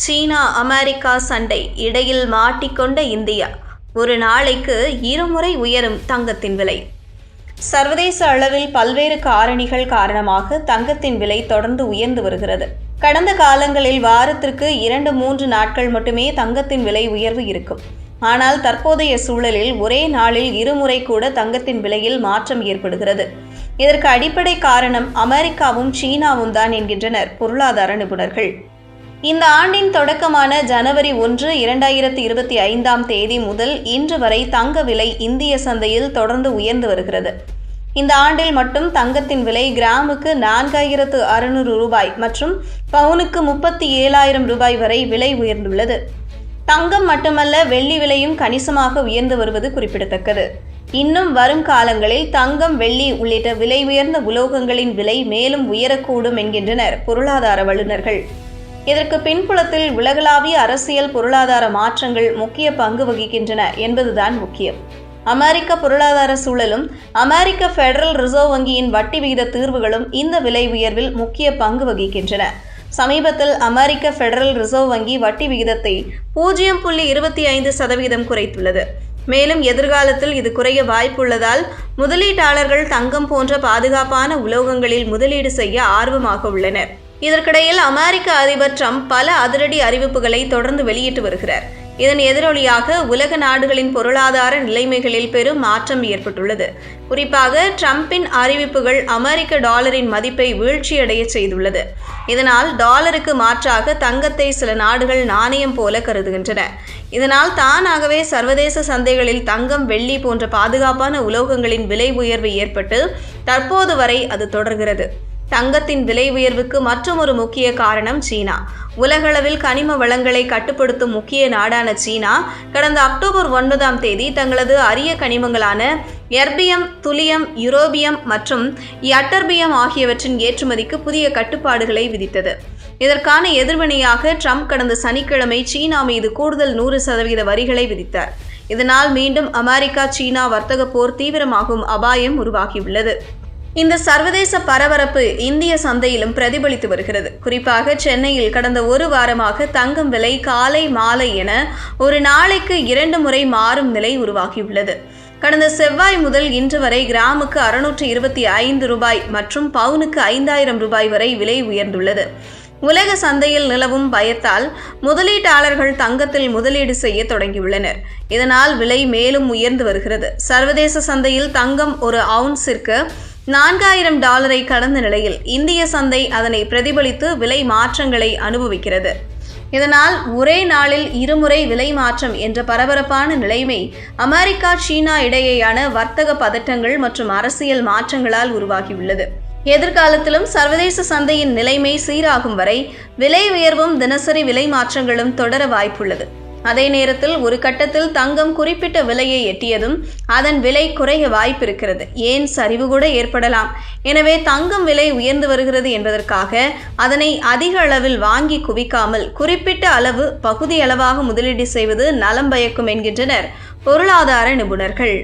சீனா America சண்டை இடையில் மாட்டிக்கொண்ட India. ஒரு நாளைக்கு இருமுறை உயரும் தங்கத்தின் விலை. சர்வதேச அளவில் பல்வேறு காரணிகள் காரணமாக தங்கத்தின் விலை தொடர்ந்து உயர்ந்து வருகிறது. கடந்த காலங்களில் வாரத்திற்கு இரண்டு மூன்று நாட்கள் மட்டுமே தங்கத்தின் விலை உயர்வு இருக்கும். ஆனால் தற்போதைய சூழலில் ஒரே நாளில் இருமுறை கூட தங்கத்தின் விலையில் மாற்றம் ஏற்படுகிறது. இதற்கு அடிப்படை காரணம் அமெரிக்காவும் சீனாவும் தான் என்கின்றனர் பொருளாதார நிபுணர்கள். இந்த ஆண்டின் தொடக்கமான ஜனவரி ஒன்று இரண்டாயிரத்தி இருபத்தி ஐந்தாம் தேதி முதல் இன்று வரை தங்க விலை இந்திய சந்தையில் தொடர்ந்து உயர்ந்து வருகிறது. இந்த ஆண்டில் மட்டும் தங்கத்தின் விலை கிராமுக்கு நான்காயிரத்து அறுநூறு ரூபாய் மற்றும் பவுனுக்கு முப்பத்தி ஏழாயிரம் ரூபாய் வரை விலை உயர்ந்துள்ளது. தங்கம் மட்டுமல்ல வெள்ளி விலையும் கணிசமாக உயர்ந்து வருவது குறிப்பிடத்தக்கது. இன்னும் வரும் காலங்களில் தங்கம் வெள்ளி உள்ளிட்ட விலை உயர்ந்த உலோகங்களின் விலை மேலும் உயரக்கூடும் என்கின்றனர் பொருளாதார வல்லுநர்கள். இதற்கு பின்புலத்தில் உலகளாவிய அரசியல் பொருளாதார மாற்றங்கள் முக்கிய பங்கு வகிக்கின்றன என்பதுதான் முக்கியம். அமெரிக்க பொருளாதார சூழலும் அமெரிக்க ஃபெடரல் ரிசர்வ் வங்கியின் வட்டி விகித தீர்வுகளும் இந்த விலை உயர்வில் முக்கிய பங்கு வகிக்கின்றன. சமீபத்தில் அமெரிக்க ஃபெடரல் ரிசர்வ் வங்கி வட்டி விகிதத்தை பூஜ்ஜியம் புள்ளி இருபத்தி ஐந்து சதவீதம் குறைத்துள்ளது. மேலும் எதிர்காலத்தில் இது குறைய வாய்ப்புள்ளதால் முதலீட்டாளர்கள் தங்கம் போன்ற பாதுகாப்பான உலோகங்களில் முதலீடு செய்ய ஆர்வமாக உள்ளனர். இதற்கிடையில் அமெரிக்க அதிபர் ட்ரம்ப் பல அதிரடி அறிவிப்புகளை தொடர்ந்து வெளியிட்டு வருகிறார். இதன் எதிரொலியாக உலக நாடுகளின் பொருளாதார நிலைமைகளில் பெரும் மாற்றம் ஏற்பட்டுள்ளது. குறிப்பாக ட்ரம்பின் அறிவிப்புகள் அமெரிக்க டாலரின் மதிப்பை வீழ்ச்சியடைய செய்துள்ளது. இதனால் டாலருக்கு மாற்றாக தங்கத்தை சில நாடுகள் நாணயம் போல கருதுகின்றன. இதனால் தானாகவே சர்வதேச சந்தைகளில் தங்கம் வெள்ளி போன்ற பாதுகாப்பான உலோகங்களின் விலை உயர்வு ஏற்பட்டு தற்போது வரை அது தொடர்கிறது. தங்கத்தின் விலை உயர்வுக்கு மற்றொரு முக்கிய காரணம் சீனா. உலகளவில் கனிம வளங்களை கட்டுப்படுத்தும் முக்கிய நாடான சீனா கடந்த அக்டோபர் ஒன்பதாம் தேதி தங்களது அரிய கனிமங்களான எர்பியம் துலியம் யூரோபியம் மற்றும் யட்டர்பியம் ஆகியவற்றின் ஏற்றுமதிக்கு புதிய கட்டுப்பாடுகளை விதித்தது. இதற்கான எதிர்வினையாக ட்ரம்ப் கடந்த சனிக்கிழமை சீனா மீது கூடுதல் நூறு சதவீத வரிகளை விதித்தார். இதனால் மீண்டும் அமெரிக்கா சீனா வர்த்தக போர் தீவிரமாகும் அபாயம் உருவாகியுள்ளது. இந்த சர்வதேச பரபரப்பு இந்திய சந்தையிலும் பிரதிபலித்து வருகிறது. குறிப்பாக சென்னையில் கடந்த ஒரு வாரமாக தங்கம் விலை காலை மாலை என ஒரு நாளைக்கு இரண்டு முறை மாறும் நிலை உருவாகியுள்ளது. கடந்த செவ்வாய் முதல் இன்று வரை கிராமுக்கு அறுநூற்று இருபத்தி ஐந்து ரூபாய் மற்றும் பவுனுக்கு ஐந்தாயிரம் ரூபாய் வரை விலை உயர்ந்துள்ளது. உலக சந்தையில் நிலவும் பயத்தால் முதலீட்டாளர்கள் தங்கத்தில் முதலீடு செய்ய தொடங்கியுள்ளனர். இதனால் விலை மேலும் உயர்ந்து வருகிறது. சர்வதேச சந்தையில் தங்கம் ஒரு அவுன்ஸிற்கு நான்காயிரம் டாலரை கடந்த நிலையில் இந்திய சந்தை அதனை பிரதிபலித்து விலை மாற்றங்களை அனுபவிக்கிறது. இதனால் ஒரே நாளில் இருமுறை விலை மாற்றம் என்ற பரபரப்பான நிலைமை அமெரிக்கா சீனா இடையேயான வர்த்தக பதட்டங்கள் மற்றும் அரசியல் மாற்றங்களால் உருவாகியுள்ளது. எதிர்காலத்திலும் சர்வதேச சந்தையின் நிலைமை சீராகும் வரை விலை உயர்வும் தினசரி விலை மாற்றங்களும் தொடர வாய்ப்புள்ளது. அதே நேரத்தில் ஒரு கட்டத்தில் தங்கம் குறிப்பிட்ட விலையை எட்டியதும் அதன் விலை குறைய வாய்ப்பிருக்கிறது. ஏன் சரிவு கூட ஏற்படலாம். எனவே தங்கம் விலை உயர்ந்து வருகிறது என்பதற்காக அதனை அதிக அளவில் வாங்கி குவிக்காமல் குறிப்பிட்ட அளவு பகுதி அளவாக முதலீடு செய்வது நலம் பயக்கும் என்கின்றனர் பொருளாதார நிபுணர்கள்.